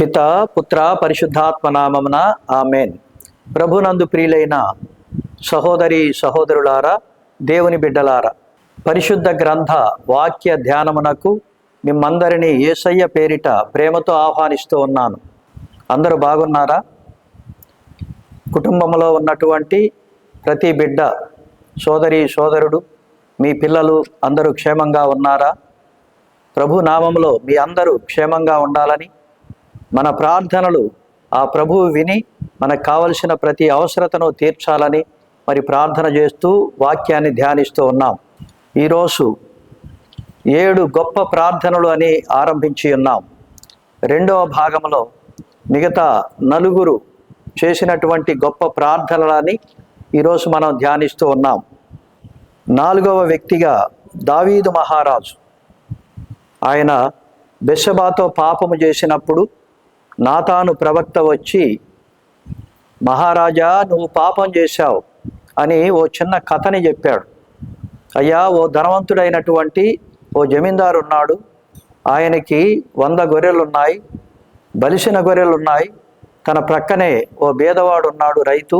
పిత పుత్ర పరిశుద్ధాత్మ నామమున ఆమెన్. ప్రభునందు ప్రియులైన సహోదరి సహోదరులారా దేవుని బిడ్డలారా పరిశుద్ధ గ్రంథ వాక్య ధ్యానమునకు మిమ్మందరినీ ఏసయ్య పేరిట ప్రేమతో ఆహ్వానిస్తూ ఉన్నాను. అందరూ బాగున్నారా? కుటుంబంలో ఉన్నటువంటి ప్రతి బిడ్డ సోదరి సోదరుడు మీ పిల్లలు అందరూ క్షేమంగా ఉన్నారా? ప్రభు నామములో మీ అందరూ క్షేమంగా ఉండాలని మన ప్రార్థనలు ఆ ప్రభువు విని మనకు కావలసిన ప్రతి అవసరతను తీర్చాలని మరి ప్రార్థన చేస్తూ వాక్యాన్ని ధ్యానిస్తూ ఉన్నాం. ఈరోజు ఏడు గొప్ప ప్రార్థనలు అని ఆరంభించి ఉన్నాం. రెండవ భాగంలో మిగతా నలుగురు చేసినటువంటి గొప్ప ప్రార్థనలని ఈరోజు మనం ధ్యానిస్తూ ఉన్నాం. నాలుగవ వ్యక్తిగా దావీదు మహారాజు. ఆయన బెషబాతో పాపము చేసినప్పుడు నాతాను ప్రవక్త వచ్చి మహారాజా నువ్వు పాపం చేశావు అని ఓ చిన్న కథని చెప్పాడు. అయ్యా ఓ ధనవంతుడైనటువంటి ఓ జమీందారు ఉన్నాడు ఆయనకి వంద గొర్రెలు ఉన్నాయి బలిసిన గొర్రెలు ఉన్నాయి తన ప్రక్కనే ఓ బేదవాడు ఉన్నాడు రైతు.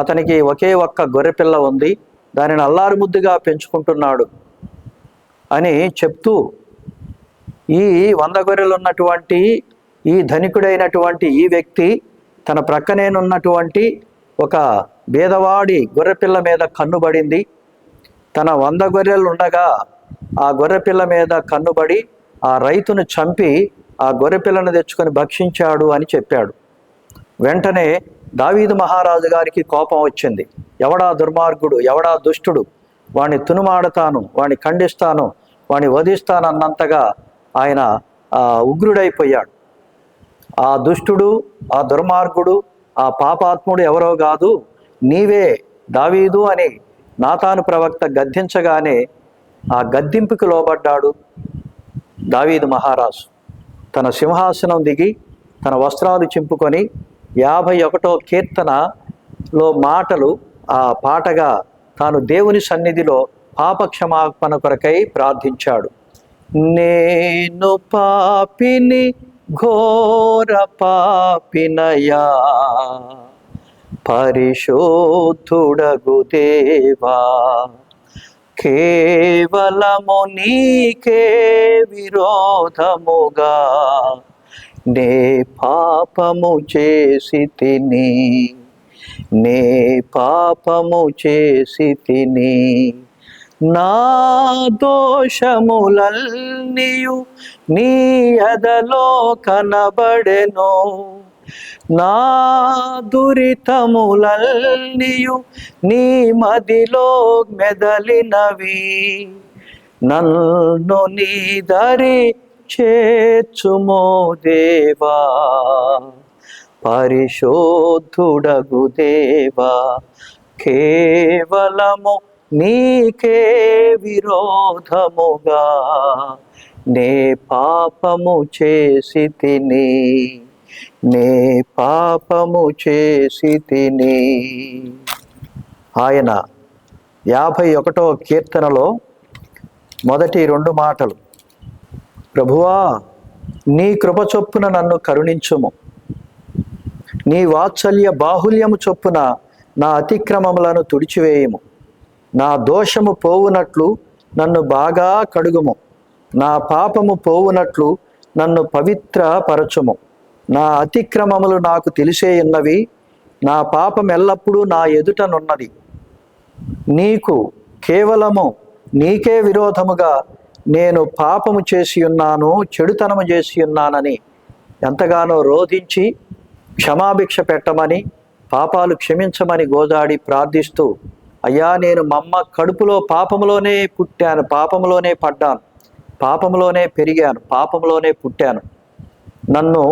అతనికి ఒకే ఒక్క గొర్రెపిల్ల ఉంది. దానిని అల్లారు ముద్దుగా పెంచుకుంటున్నాడు అని చెప్తూ ఈ వంద గొర్రెలు ఉన్నటువంటి ఈ ధనికుడైనటువంటి ఈ వ్యక్తి తన ప్రక్కనేనున్నటువంటి ఒక బేదవాడి గొర్రెపిల్ల మీద కన్నుబడింది. తన వంద గొర్రెలు ఉండగా ఆ గొర్రెపిల్ల మీద కన్నుబడి ఆ రైతును చంపి ఆ గొర్రెపిల్లను తెచ్చుకొని భక్షించాడు అని చెప్పాడు. వెంటనే దావీదు మహారాజు గారికి కోపం వచ్చింది. ఎవడా దుర్మార్గుడు ఎవడా దుష్టుడు? వాణ్ణి తునుమాడతాను వాణ్ణి ఖండిస్తాను వాణ్ణి వధిస్తాను అన్నంతగా ఆయన ఉగ్రుడైపోయాడు. ఆ దుష్టుడు ఆ దుర్మార్గుడు ఆ పాపాత్ముడు ఎవరో కాదు నీవే దావీదు అని నాతాను ప్రవక్త గద్దించగానే ఆ గద్దింపుకి లోబడ్డాడు దావీదు మహారాజు. తన సింహాసనం దిగి తన వస్త్రాలు చింపుకొని యాభై ఒకటో కీర్తనలో మాటలు ఆ పాటగా తాను దేవుని సన్నిధిలో పాపక్షమాపణ కొరకై ప్రార్థించాడు. నేను పాపిని ఘోర పాపినయా. పరిశోధుడగు దేవా కేవలము నీకే విరోధముగా నే పాపము చేసి తిని నే పాపము చేసి తిని నా దోషములన్నీయు నీ ఎదలో కనబడెను. నా దురితములన్నీయు నీ మదిలో మెదలినవి. నన్ను నీ దరి చేర్చుమో దేవా. పరిశోధుడగు దేవా. కేవలము నీకే విరోధముగా నే పాపము చేసి తిని నే పాపము చేసి తిని. ఆయన యాభై ఒకటో కీర్తనలో మొదటి రెండు మాటలు. ప్రభువా నీ కృప చొప్పున నన్ను కరుణించుము. నీ వాత్సల్య బాహుల్యము చొప్పున నా అతిక్రమములను తుడిచివేయము. నా దోషము పోవునట్లు నన్ను బాగా కడుగుము. నా పాపము పోవునట్లు నన్ను పవిత్ర పరచుము నా అతిక్రమములు నాకు తెలిసే ఉన్నవి. నా పాపం ఎల్లప్పుడూ నా ఎదుటనున్నది నీకు కేవలము నీకే విరోధముగా నేను పాపము చేసి ఉన్నాను చెడుతనము చేసి ఉన్నానని ఎంతగానో రోధించి క్షమాభిక్ష పెట్టమని పాపాలు క్షమించమని గోదాడి ప్రార్థిస్తూ అయ్యా నేను మమ్మ కడుపులో పాపంలోనే పుట్టాను పాపంలోనే పడ్డాను పాపంలోనే పెరిగాను పాపంలోనే పుట్టాను. నన్ను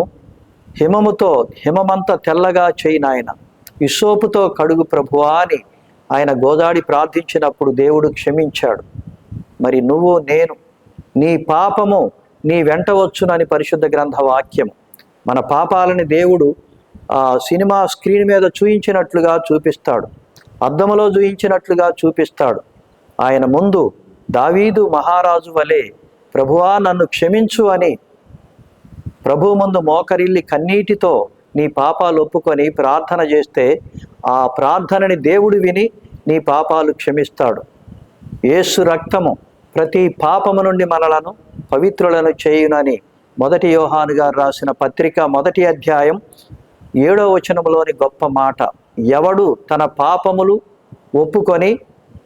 హిమముతో హిమమంత తెల్లగా చేయి నాయన. ఇసోపుతో కడుగు ప్రభువా అని ఆయన గోదాడి ప్రార్థించినప్పుడు దేవుడు క్షమించాడు. మరి నువ్వు నేను నీ పాపము నీ వెంట వచ్చునని పరిశుద్ధ గ్రంథ వాక్యం మన పాపాలని దేవుడు ఆ సినిమా స్క్రీన్ మీద చూయించినట్లుగా చూపిస్తాడు. అద్దములో జూయించినట్లుగా చూపిస్తాడు. ఆయన ముందు దావీదు మహారాజు వలె ప్రభువా నన్ను క్షమించు అని ప్రభు ముందు మోకరిల్లి కన్నీటితో నీ పాపాలు ఒప్పుకొని ప్రార్థన చేస్తే ఆ ప్రార్థనని దేవుడు విని నీ పాపాలు క్షమిస్తాడు. యేసు రక్తము ప్రతి పాపము నుండి మనలను పవిత్రులను చేయునని మొదటి యోహాను గారు రాసిన పత్రిక మొదటి అధ్యాయం ఏడో వచనంలోని గొప్ప మాట. ఎవడు తన పాపములు ఒప్పుకొని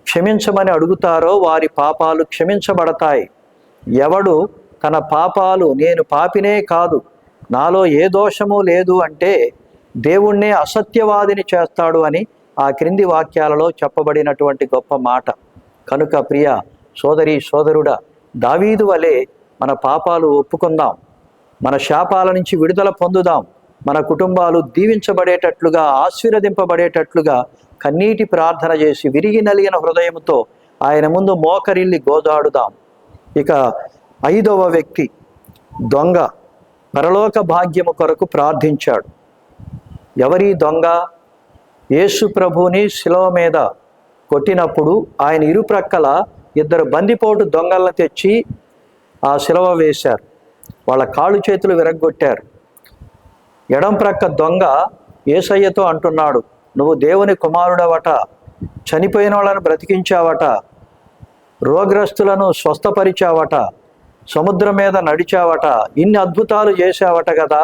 క్షమించమని అడుగుతారో వారి పాపాలు క్షమించబడతాయి. ఎవడు తన పాపాలు నేను పాపినే కాదు నాలో ఏ దోషము లేదు అంటే దేవుణ్ణే అసత్యవాదిని చేస్తాడు అని ఆ క్రింది వాక్యాలలో చెప్పబడినటువంటి గొప్ప మాట. కనుక ప్రియ సోదరి సోదరుడా దావీదు వలె మన పాపాలు ఒప్పుకుందాం మన శాపాల నుంచి విడుదల పొందుదాం మన కుటుంబాలు దీవించబడేటట్లుగా ఆశీర్వదింపబడేటట్లుగా కన్నీటి ప్రార్థన చేసి విరిగి నలిగిన హృదయంతో ఆయన ముందు మోకరిల్లి గోదాడుదాం ఇక ఐదవ వ్యక్తి దొంగ పరలోక భాగ్యము కొరకు ప్రార్థించాడు. ఎవరి దొంగ యేసు ప్రభుని శిలవ మీద కొట్టినప్పుడు ఆయన ఇరుప్రక్కల ఇద్దరు బందిపోటు దొంగలను తెచ్చి ఆ శిలవ వేశారు. వాళ్ళ కాళ్ళు చేతులు విరగ్గొట్టారు. ఎడం ప్రక్క దొంగ ఏసయ్యతో అంటున్నాడు నువ్వు దేవుని కుమారుడవట చనిపోయిన వాళ్ళను బ్రతికించావట రోగ్రస్తులను స్వస్థపరిచావట సముద్రం మీద నడిచావట ఇన్ని అద్భుతాలు చేశావట కదా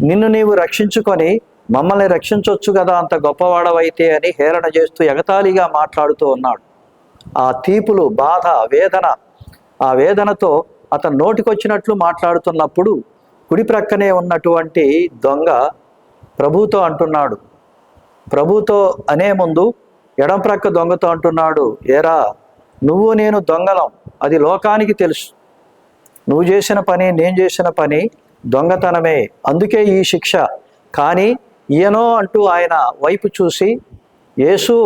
నిన్ను నీవు రక్షించుకొని మమ్మల్ని రక్షించవచ్చు కదా అంత గొప్పవాడవైతే అని హేళన చేస్తూ ఎగతాళిగా మాట్లాడుతూ ఉన్నాడు. ఆ తీపులు బాధ వేదన ఆ వేదనతో అతను నోటికొచ్చినట్లు మాట్లాడుతున్నప్పుడు కుడి ప్రక్కనే ఉన్నటువంటి దొంగ ప్రభుతో అంటున్నాడు. ప్రభుతో అనే ముందు ఎడం ప్రక్క దొంగతో అంటున్నాడు ఏరా నువ్వు నేను దొంగలం అది లోకానికి తెలుసు. నువ్వు చేసిన పని నేను చేసిన పని దొంగతనమే అందుకే ఈ శిక్ష. కానీ ఈయనో అంటూ ఆయన వైపు చూసి యేసు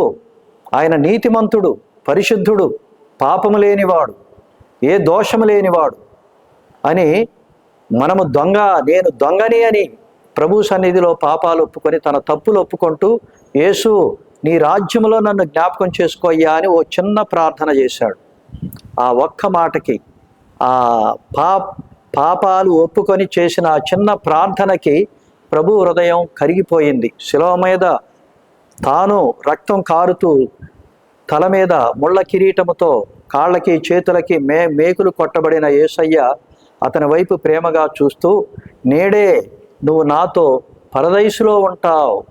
ఆయన నీతిమంతుడు పరిశుద్ధుడు పాపము లేనివాడు ఏ దోషము లేనివాడు అని మనము దొంగ నేను దొంగని అని ప్రభు సన్నిధిలో పాపాలు ఒప్పుకొని తన తప్పులు ఒప్పుకుంటూ యేసు నీ రాజ్యంలో నన్ను జ్ఞాపకం చేసుకోయ్యా అని ఓ చిన్న ప్రార్థన చేశాడు. ఆ ఒక్క మాటకి ఆ పా పాపాలు ఒప్పుకొని చేసిన ఆ చిన్న ప్రార్థనకి ప్రభు హృదయం కరిగిపోయింది. శిలవ మీద తాను రక్తం కారుతూ తల మీద ముళ్ళ కిరీటముతో కాళ్ళకి చేతులకి మే మేకులు కొట్టబడిన యేసయ్య అతని వైపు ప్రేమగా చూస్తూ నేడే నువ్వు నాతో పరదైసులో ఉంటావు.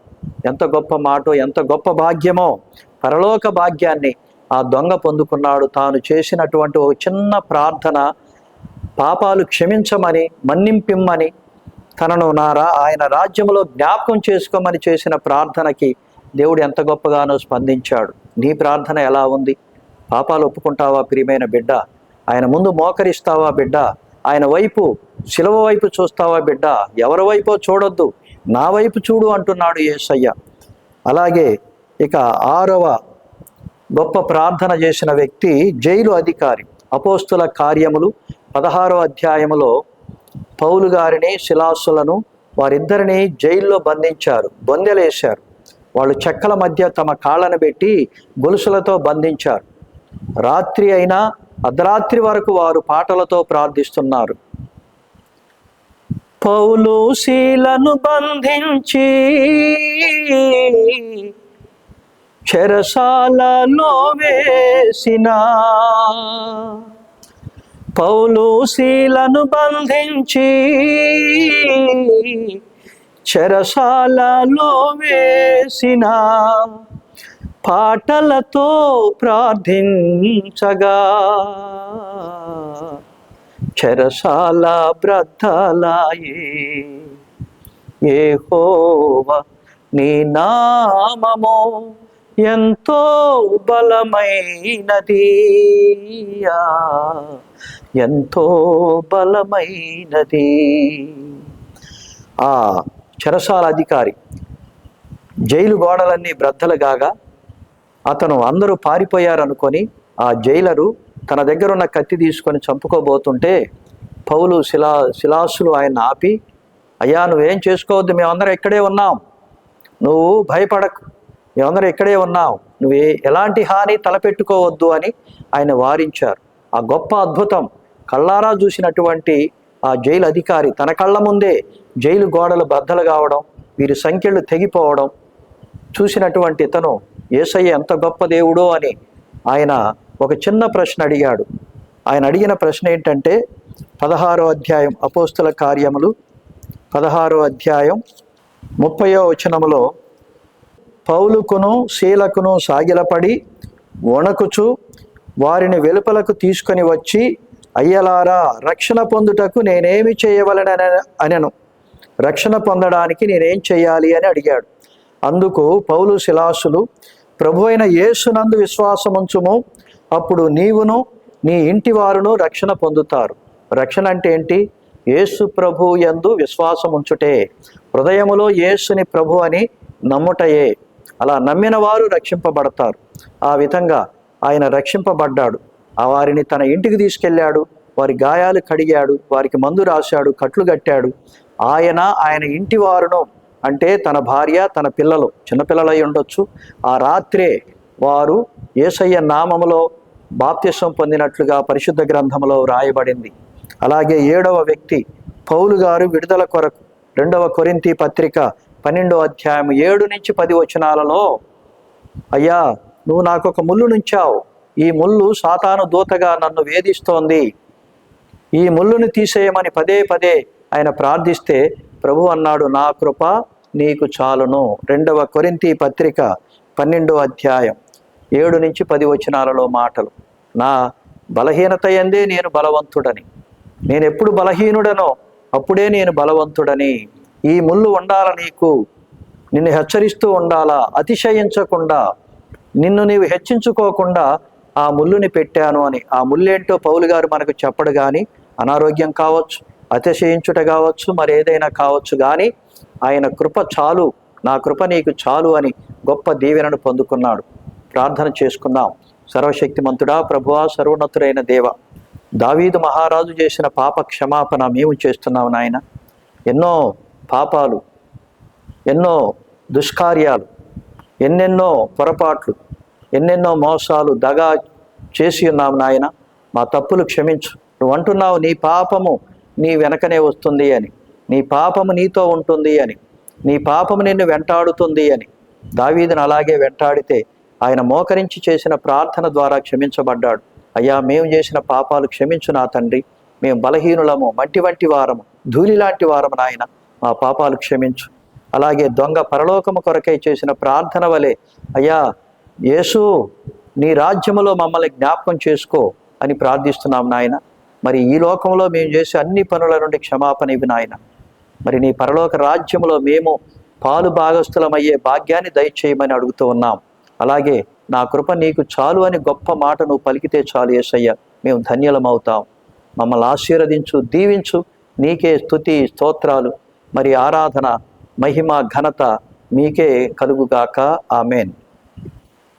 ఎంత గొప్ప మాటో ఎంత గొప్ప భాగ్యమో పరలోక భాగ్యాన్ని ఆ దొంగ పొందుకున్నాడు. తాను చేసినటువంటి ఒక చిన్న ప్రార్థన పాపాలు క్షమించమని మన్నింపిమ్మని తనను నా రా ఆయన రాజ్యంలో జ్ఞాపకం చేసుకోమని చేసిన ప్రార్థనకి దేవుడు ఎంత గొప్పగానో స్పందించాడు. నీ ప్రార్థన ఎలా ఉంది? పాపాలు ఒప్పుకుంటావా ప్రియమైన బిడ్డ? ఆయన ముందు మోకరిస్తావా బిడ్డ? ఆయన వైపు శిలవ వైపు చూస్తావా బిడ్డ? ఎవరి వైపో చూడొద్దు. నా వైపు చూడు అంటున్నాడు యేసయ్య అలాగే ఇక ఆరవ గొప్ప ప్రార్థన చేసిన వ్యక్తి జైలు అధికారి. అపోస్తుల కార్యములు పదహారో అధ్యాయములో పౌలు గారిని శిలాసులను వారిద్దరిని జైల్లో బంధించారు బొందెలేశారు. వాళ్ళు చెక్కల మధ్య తమ కాళ్ళను పెట్టి గొలుసులతో బంధించారు. రాత్రి అయినా అర్ధరాత్రి వరకు వారు పాటలతో ప్రార్థిస్తున్నారు. పౌలు శీలను బంధించి చెరసాలలో వేసిన పౌలు శీలను బంధించి చెరసాలలో వేసిన పాటలతో ప్రార్థించగా. చెరసాల బ్రద్దలాయే హోవ నీ నామము ఎంతో బలమైనది. ఆ, ఎంతో బలమైనది. ఆ చెరసాల అధికారి జైలు గోడలన్నీ బ్రద్దలు కాగా అతను అందరూ పారిపోయారనుకొని ఆ జైలరు తన దగ్గర ఉన్న కత్తి తీసుకొని చంపుకోబోతుంటే పౌలు శిలా శిలాసులు ఆయన ఆపి అయ్యా నువ్వేం చేసుకోవద్దు మేమందరం ఇక్కడే ఉన్నాం. నువ్వు భయపడకు. మేమందరం ఇక్కడే ఉన్నాం. నువ్వు ఎలాంటి హాని తలపెట్టుకోవద్దు అని ఆయన వారించారు. ఆ గొప్ప అద్భుతం. కళ్ళారా చూసినటువంటి ఆ జైలు అధికారి తన కళ్ళ ముందే జైలు గోడలు బద్దలు కావడం వీరి సంఖ్యలు తెగిపోవడం చూసినటువంటి ఇతను ఏసయ్య ఎంత గొప్ప దేవుడో అని ఆయన ఒక చిన్న ప్రశ్న అడిగాడు. ఆయన అడిగిన ప్రశ్న ఏంటంటే పదహారో అధ్యాయం అపోస్తుల కార్యములు పదహారో అధ్యాయం ముప్పయో వచనములో పౌలుకును శీలకును సాగిలపడి వణకుచు వారిని వెలుపలకు తీసుకొని వచ్చి అయ్యలారా రక్షణ పొందుటకు నేనేమి చేయవలన అనెను. రక్షణ పొందడానికి నేనేం చేయాలి అని అడిగాడు. అందుకు పౌలు శిలాసులు ప్రభు అయిన యేసునందు విశ్వాసముంచుము. అప్పుడు నీవును నీ ఇంటి వారును రక్షణ పొందుతారు. రక్షణ అంటే ఏంటి? యేసు ప్రభు యందు విశ్వాసముంచుటే. హృదయములో యేసుని ప్రభు అని నమ్ముటయే. అలా నమ్మిన వారు రక్షింపబడతారు. ఆ విధంగా ఆయన రక్షింపబడ్డాడు. ఆ వారిని తన ఇంటికి తీసుకెళ్ళాడు. వారి గాయాలు కడిగాడు. వారికి మందు రాశాడు. కట్లు కట్టాడు. ఆయన ఆయన ఇంటి వారును అంటే తన భార్య తన పిల్లలు చిన్నపిల్లలై ఉండొచ్చు. ఆ రాత్రే వారు ఏసయ్య నామములో బాప్త్యసం పొందినట్లుగా పరిశుద్ధ గ్రంథములో వ్రాయబడింది. అలాగే ఏడవ వ్యక్తి పౌలు గారు విడుదల కొరకు రెండవ కొరింతి పత్రిక పన్నెండో అధ్యాయం ఏడు నుంచి పది వచనాలలో అయ్యా నువ్వు నాకు ఒక ముళ్ళు నుంచావు. ఈ ముళ్ళు సాతాను దూతగా నన్ను వేధిస్తోంది. ఈ ముళ్ళుని తీసేయమని పదే పదే ఆయన ప్రార్థిస్తే ప్రభు అన్నాడు నా కృప నీకు చాలును. రెండవ కొరింతి పత్రిక పన్నెండో అధ్యాయం ఏడు నుంచి పది వచనాలలో మాటలు. నా బలహీనత ఎందే నేను బలవంతుడని. నేను ఎప్పుడు బలహీనుడనో అప్పుడే నేను బలవంతుడని. ఈ ముళ్ళు ఉండాల నీకు? నిన్ను హెచ్చరిస్తూ ఉండాలా? అతిశయించకుండా. నిన్ను నీవు హెచ్చించుకోకుండా ఆ ముళ్ళుని పెట్టాను అని. ఆ ముళ్ళేంటో పౌలు గారు మనకు చెప్పడు కానీ అనారోగ్యం కావచ్చు అతిశయించుట కావచ్చు మరి ఏదైనా కావచ్చు కానీ ఆయన కృప చాలు నా కృప నీకు చాలు అని గొప్ప దీవెనను పొందుకున్నాడు. ప్రార్థన చేసుకుందాం. సర్వశక్తిమంతుడా ప్రభువా సర్వోన్నతుడైన దేవ దావీదు మహారాజు చేసిన పాప క్షమాపణ మేము చేస్తున్నాం నాయన. ఎన్నో పాపాలు ఎన్నో దుష్కార్యాలు ఎన్నెన్నో పొరపాట్లు ఎన్నెన్నో మోసాలు దగా చేసి ఉన్నాము నాయన. మా తప్పులు క్షమించు. నువ్వు అంటున్నావు నీ పాపము నీ వెనకనే వస్తుంది అని. నీ పాపము నీతో ఉంటుంది అని నీ పాపము నిన్ను వెంటాడుతుంది అని దావీదును అలాగే వెంటాడితే ఆయన మోకరించి చేసిన ప్రార్థన ద్వారా క్షమించబడ్డాడు. అయ్యా మేము చేసిన పాపాలు క్షమించు నా తండ్రి. మేము బలహీనులము మట్టి వంటి వారము ధూళి లాంటి వారము నాయన మా పాపాలు క్షమించు. అలాగే దొంగ పరలోకము కొరకై చేసిన ప్రార్థన వలె అయ్యా యేసు నీ రాజ్యములో మమ్మల్ని జ్ఞాపకం చేసుకో అని ప్రార్థిస్తున్నాం నాయన. మరి ఈ లోకంలో మేము చేసే అన్ని పనుల నుండి క్షమాపణ ఇవి నాయన. మరి నీ పరలోక రాజ్యములో మేము పాలు భాగస్థులమయ్యే భాగ్యాన్ని దయచేయమని అడుగుతూ ఉన్నాం. అలాగే నా కృప నీకు చాలు అని గొప్ప మాట నువ్వు పలికితే చాలు ఏసయ్య మేము ధన్యులమవుతాం. మమ్మల్ని ఆశీర్వదించు దీవించు. నీకే స్తుతి స్తోత్రాలు. మరి ఆరాధన మహిమ ఘనత మీకే కలుగుగాక. ఆమెన్.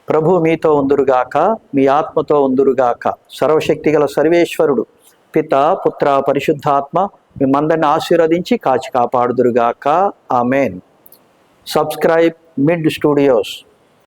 ప్రభు మీతో ఉందురుగాక మీ ఆత్మతో ఉందురుగాక. సర్వశక్తిగల సర్వేశ్వరుడు పిత పుత్ర పరిశుద్ధాత్మ మిమ్మందరిని ఆశీర్వదించి కాచి కాపాడుదురుగాక. ఆమెన్. Subscribe mid studios